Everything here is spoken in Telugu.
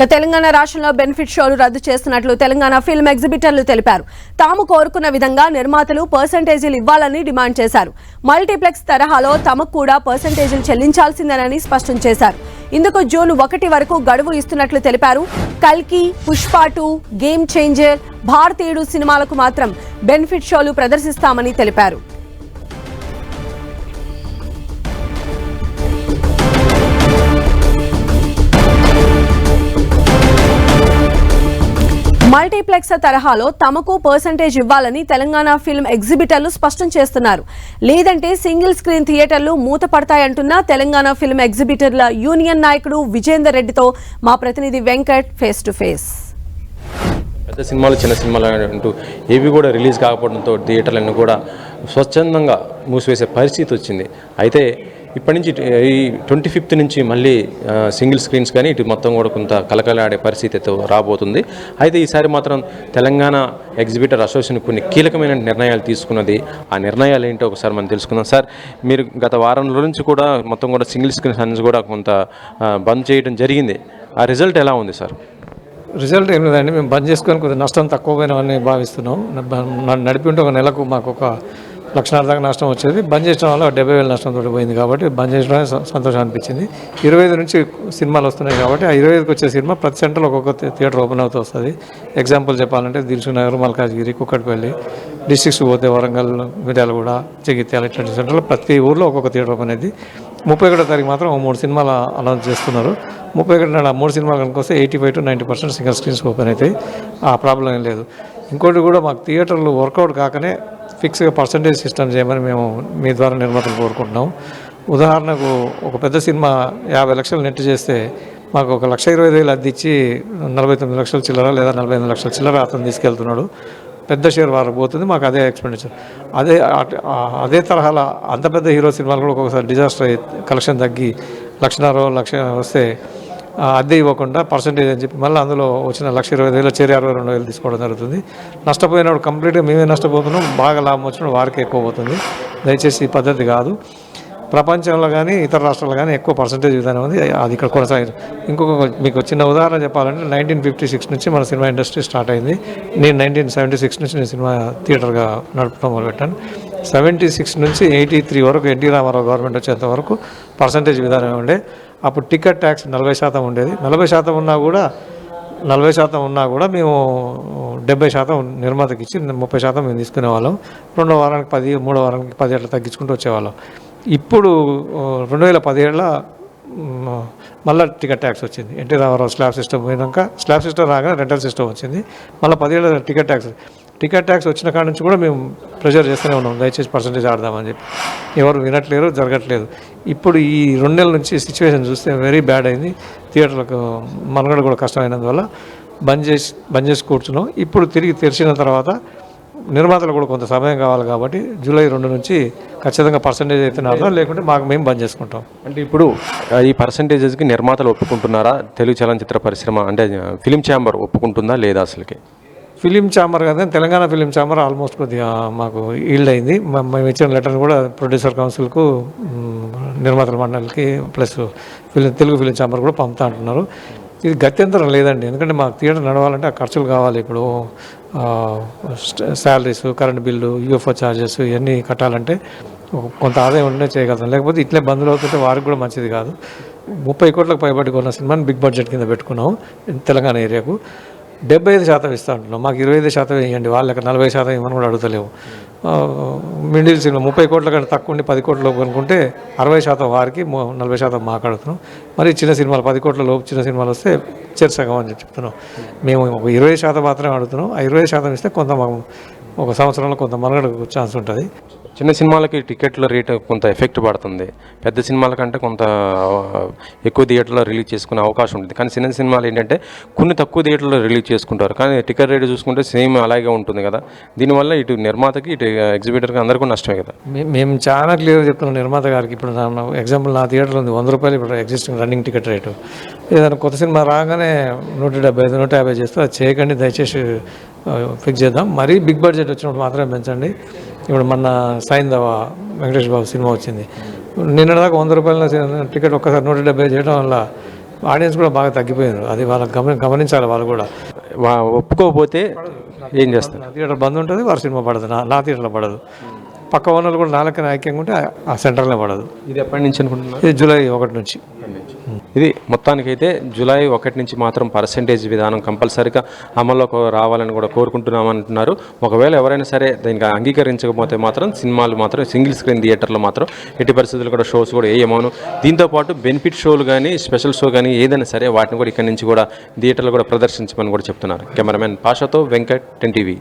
ఇక తెలంగాణ రాష్ట్రంలో బెనిఫిట్ షోలు రద్దు చేస్తున్నట్లు తెలంగాణ ఫిల్మ్ ఎగ్జిబిటర్లు తెలిపారు. తాము కోరుకున్న విధంగా నిర్మాతలు పర్సంటేజీలు ఇవ్వాలని డిమాండ్ చేశారు. మల్టీప్లెక్స్ తరహాలో తమకు కూడా పర్సంటేజీలు చెల్లించాల్సిందేనని స్పష్టం చేశారు. ఇందుకు జూన్ ఒకటి వరకు గడువు ఇస్తున్నట్లు తెలిపారు. కల్కి పుష్ప టూ గేమ్ చేంజర్ భారతీయుడు సినిమాలకు మాత్రం బెనిఫిట్ షోలు ప్రదర్శిస్తామని తెలిపారు. మల్టీప్లెక్స్ తరహాలో తమకు పర్సంటేజ్ ఇవ్వాలని తెలంగాణ ఫిల్మ్ ఎగ్జిబిటర్లు స్పష్టం చేస్తున్నారు. లేదంటే సింగిల్ స్క్రీన్ థియేటర్లు మూతపడతాయంటున్న తెలంగాణ ఫిల్మ్ ఎగ్జిబిటర్ల యూనియన్ నాయకుడు విజేందర్ రెడ్డితో మా ప్రతినిధి వెంకట్ ఫేస్ టు ఫేస్ పెద్ద సినిమాలు చిన్న సినిమాలు అంటూ ఏవి కూడా రిలీజ్ కాకపోవడంతో థియేటర్లన్నీ కూడా స్వచ్ఛందంగా మూసివేసే పరిస్థితి వచ్చింది. అయితే ఇప్పటి నుంచి ఈ ట్వంటీ ఫిఫ్త్ నుంచి మళ్ళీ సింగిల్ స్క్రీన్స్ కానీ ఇటు మొత్తం కూడా కొంత కలకలాడే పరిస్థితితో రాబోతుంది. అయితే ఈసారి మాత్రం తెలంగాణ ఎగ్జిబిటర్ అసోసియేషన్ కొన్ని కీలకమైన నిర్ణయాలు తీసుకున్నది. ఆ నిర్ణయాలు ఏంటో ఒకసారి మనం తెలుసుకుందాం. సార్ మీరు గత వారం నుంచి కూడా మొత్తం కూడా సింగిల్ స్క్రీన్స్ అన్ని కూడా కొంత బంద్ చేయడం జరిగింది. ఆ రిజల్ట్ ఎలా ఉంది సార్? రిజల్ట్ ఏం లేదండి. మేము బంద్ చేసుకొని కొద్దిగా నష్టం తక్కువ పోయినామని భావిస్తున్నాం. నడిపి ఉంటే ఒక నెలకు మాకు ఒక లక్షణాల దాకా నష్టం వచ్చేది. బంద్ చేయడం వల్ల డెబ్బై వేల నష్టం తోటి పోయింది కాబట్టి బంద్ చేయడమే సంతోషం అనిపించింది. ఇరవై ఐదు నుంచి సినిమాలు వస్తున్నాయి కాబట్టి ఆ ఇరవై ఐదుకి వచ్చే సినిమా ప్రతి సెంటర్లో ఒక్కొక్క థియేటర్ ఓపెన్ అవుతూ వస్తుంది. ఎగ్జాంపుల్ చెప్పాలంటే దిల్సుఖ్ నగర్ మల్కాజ్గిరి కుక్కట్పల్లి డిస్టిక్స్ పోతే వరంగల్ మిర్యాలగూడ జగిత్యాల ఇట్లాంటి సెంటర్లో ప్రతి ఊర్లో ఒక్కొక్క థియేటర్ ఓపెన్ అయింది. ముప్పై ఒకటో తారీఖు మాత్రం మూడు సినిమాలు అనౌన్స్ చేస్తున్నారు. ముప్పై ఒకటి నాడు ఆ మూడు సినిమాలు కనుక వస్తే eighty five to ninety percent single screens open అవుతాయి. ఆ ప్రాబ్లం ఏం లేదు. ఇంకోటి కూడా మాకు థియేటర్లు వర్కౌట్ కాకనే ఫిక్స్గా పర్సంటేజ్ సిస్టమ్ చేయమని మేము మీ ద్వారా నిర్మాతలు కోరుకుంటున్నాం. ఉదాహరణకు ఒక పెద్ద సినిమా యాభై లక్షలు నెట్ చేస్తే మాకు ఒక లక్ష ఇరవై ఐదు వేలు అద్దె ఇచ్చి నలభై తొమ్మిది లక్షల చిల్లర లేదా నలభై ఎనిమిది లక్షల చిల్లర అతను తీసుకెళ్తున్నాడు. పెద్ద షేర్ వారికి పోతుంది మాకు అదే ఎక్స్పెండిచర్ అదే అదే తరహాలో అంత పెద్ద హీరో సినిమాలు కూడా ఒక్కొక్కసారి డిజాస్టర్ అయ్యి కలెక్షన్ తగ్గి లక్షన్నర లక్ష వస్తే అద్దె ఇవ్వకుండా పర్సంటేజ్ అని చెప్పి మళ్ళీ అందులో వచ్చిన లక్ష ఇరవై ఐదు వేలు చేరి అరవై రెండు వేలు తీసుకోవడం జరుగుతుంది. నష్టపోయినప్పుడు కంప్లీట్గా మేమే నష్టపోతున్నాం. బాగా లాభం వచ్చినప్పుడు వారికి ఎక్కువ పోతుంది. దయచేసి ఈ పద్ధతి కాదు. ప్రపంచంలో కానీ ఇతర రాష్ట్రాల్లో కానీ ఎక్కువ పర్సంటేజ్ విధానం ఉంది. అది ఇక్కడ కొనసాగింది ఇంకొక మీకు చిన్న ఉదాహరణ చెప్పాలంటే నైన్టీన్ ఫిఫ్టీ సిక్స్ నుంచి మన సినిమా ఇండస్ట్రీ స్టార్ట్ అయింది. నేను నైన్టీన్ సెవెంటీ సిక్స్ నుంచి నేను సినిమా థియేటర్గా నడపడం మొదలుపెట్టాను సెవెంటీ సిక్స్ నుంచి ఎయిటీ త్రీ వరకు ఎన్టీ రామారావు గవర్నమెంట్ వచ్చేంత వరకు పర్సంటేజ్ విధానం ఉండే. అప్పుడు టికెట్ ట్యాక్స్ నలభై శాతం ఉండేది. నలభై శాతం ఉన్నా కూడా నలభై శాతం ఉన్నా కూడా మేము డెబ్బై శాతం నిర్మాతకి ఇచ్చి ముప్పై శాతం మేము తీసుకునే వాళ్ళం. రెండో వారానికి పది మూడో వారానికి పది అట్లా తగ్గించుకుంటూ వచ్చేవాళ్ళం. ఇప్పుడు రెండు వేల పదిహేడులో మళ్ళీ టికెట్ ట్యాక్స్ వచ్చింది. ఎన్టీ రామారావు స్లాబ్ సిస్టమ్ పోయినాక స్లాబ్ సిస్టమ్ రాగానే రెంటల్ సిస్టమ్ వచ్చింది. మళ్ళీ పదిహేడు టికెట్ ట్యాక్స్ టికెట్ ట్యాక్స్ వచ్చిన కాడ నుంచి కూడా మేము ప్రెషర్ చేస్తూనే ఉన్నాం. దయచేసి పర్సంటేజ్ ఆడదామని చెప్పి. ఎవరు వినట్లేరు జరగట్లేదు. ఇప్పుడు ఈ రెండు నెలల నుంచి సిచ్యువేషన్ చూస్తే వెరీ బ్యాడ్ అయింది. థియేటర్లకు మనగడ కూడా కష్టమైనందువల్ల బంద్ చేసి బంద్ చేసి కూర్చున్నాం. ఇప్పుడు తిరిగి తెరిచిన తర్వాత నిర్మాతలు కూడా కొంత సమయం కావాలి కాబట్టి జూలై రెండు నుంచి ఖచ్చితంగా పర్సంటేజ్ అయితే ఆడదాం లేకుంటే మాకు మేము బంద్ చేసుకుంటాం. అంటే ఇప్పుడు ఈ పర్సంటేజెస్కి నిర్మాతలు ఒప్పుకుంటున్నారా? తెలుగు చలనచిత్ర పరిశ్రమ అంటే ఫిలిం ఛాంబర్ ఒప్పుకుంటుందా లేదా అసలుకి? ఫిలిం చాంబర్ కదా తెలంగాణ ఫిలిం చాంబర్ ఆల్మోస్ట్ కొద్దిగా మాకు ఈల్డ్ అయింది మేము ఇచ్చిన లెటర్ కూడా ప్రొడ్యూసర్ కౌన్సిల్కు నిర్మాతల మండలికి plus film Telugu film chamber కూడా పంపుతా అంటున్నారు. ఇది గత్యంతరం లేదండి. ఎందుకంటే మాకు థియేటర్ నడవాలంటే ఆ ఖర్చులు కావాలి ఇప్పుడు. Salaries current bill UFO charges ఇవన్నీ కట్టాలంటే కొంత ఆదాయం ఉండే చేయగలుగుతాం. లేకపోతే ఇట్లే బంధువులు అవుతుంటే వారికి కూడా మంచిది కాదు. ముప్పై కోట్లకు పైబడి కొన్న సినిమాని బిగ్ బడ్జెట్ కింద పెట్టుకున్నాం తెలంగాణ ఏరియాకు. డెబ్బై ఐదు శాతం ఇస్తా ఉంటున్నాం మాకు ఇరవై ఐదు శాతం వేయండి వాళ్ళకి నలభై శాతం ఇవ్వని కూడా అడుగుతలేవు. మిడిల్ సినిమా ముప్పై కోట్ల కంటే తక్కువ ఉండి పది కోట్ల లోపు అనుకుంటే అరవై శాతం వారికి నలభై శాతం మాకు అడుగుతున్నాం. మరి చిన్న సినిమాలు పది కోట్ల లోపు చిన్న సినిమాలు వస్తే చేర్చగం అని చెప్పి చెప్తున్నాం. మేము ఒక ఇరవై శాతం మాత్రమే అడుగుతున్నాం. ఆ ఇరవై శాతం ఇస్తే కొంత మాకు ఒక సంవత్సరంలో కొంత మనగడకు ఛాన్స్ ఉంటుంది. చిన్న సినిమాలకి టికెట్ల రేట్ కొంత ఎఫెక్ట్ పడుతుంది. పెద్ద సినిమాల కంటే కొంత ఎక్కువ థియేటర్లో రిలీజ్ చేసుకునే అవకాశం ఉంటుంది. కానీ చిన్న సినిమాలు ఏంటంటే కొన్ని తక్కువ థియేటర్లో రిలీజ్ చేసుకుంటారు. కానీ టికెట్ రేట్ చూసుకుంటే సేమ్ అలాగే ఉంటుంది కదా. దీనివల్ల ఇటు నిర్మాతకి ఇటు ఎగ్జిబిటర్కి అందరికీ నష్టమే కదా. మేము చాలా క్లియర్గా చెప్తున్నాం నిర్మాత గారికి. ఇప్పుడు ఎగ్జాంపుల్ నా థియేటర్ ఉంది. వంద రూపాయలు ఇప్పుడు ఎగ్జిస్టింగ్ రన్నింగ్ టికెట్ రేటు. ఏదైనా కొత్త సినిమా రాగానే నూట డెబ్బై ఐదు నూట యాభై చేస్తే అది చేయకండి దయచేసి ఫిక్స్ చేద్దాం. మరీ బిగ్ బడ్జెట్ వచ్చినప్పుడు మాత్రమే పెంచండి. ఇప్పుడు మొన్న సైందవ వెంకటేష్ బాబు సినిమా వచ్చింది. నిన్నటిదాకా వంద రూపాయల టికెట్ ఒక్కసారి నూట డెబ్బై చేయడం వల్ల ఆడియన్స్ కూడా బాగా తగ్గిపోయారు అది వాళ్ళకి గమని గమనించాలి వాళ్ళు కూడా. ఒప్పుకోకపోతే ఏం చేస్తారు? థియేటర్ బంద్ ఉంటుంది వారి సినిమా పడదు. నా నా థియేటర్లో పడదు. పక్క ఓనర్లు కూడా నాలుగు ఐక్యంగా ఉంటే ఆ- సెంటర్లో పడదు. ఇది ఎప్పటి నుంచి అనుకుంటున్నారు? ఇది జూలై ఒకటి నుంచి. ఇది మొత్తానికైతే జూలై ఒకటి నుంచి మాత్రం పర్సంటేజ్ విధానం కంపల్సరీగా అమల్లోకి రావాలని కూడా కోరుకుంటున్నామంటున్నారు. ఒకవేళ ఎవరైనా సరే దీనికి అంగీకరించకపోతే మాత్రం సినిమాలు మాత్రం సింగిల్ స్క్రీన్ థియేటర్లో మాత్రం ఎట్టి పరిస్థితులు కూడా షోస్ కూడా వేయమోను దీంతోపాటు బెనిఫిట్ షోలు కానీ స్పెషల్ షో కానీ ఏదైనా సరే వాటిని కూడా ఇక్కడ నుంచి కూడా థియేటర్లు కూడా ప్రదర్శించమని కూడా చెప్తున్నారు. కెమెరామెన్ పాషాతో వెంకట్ టెన్ టీవీ.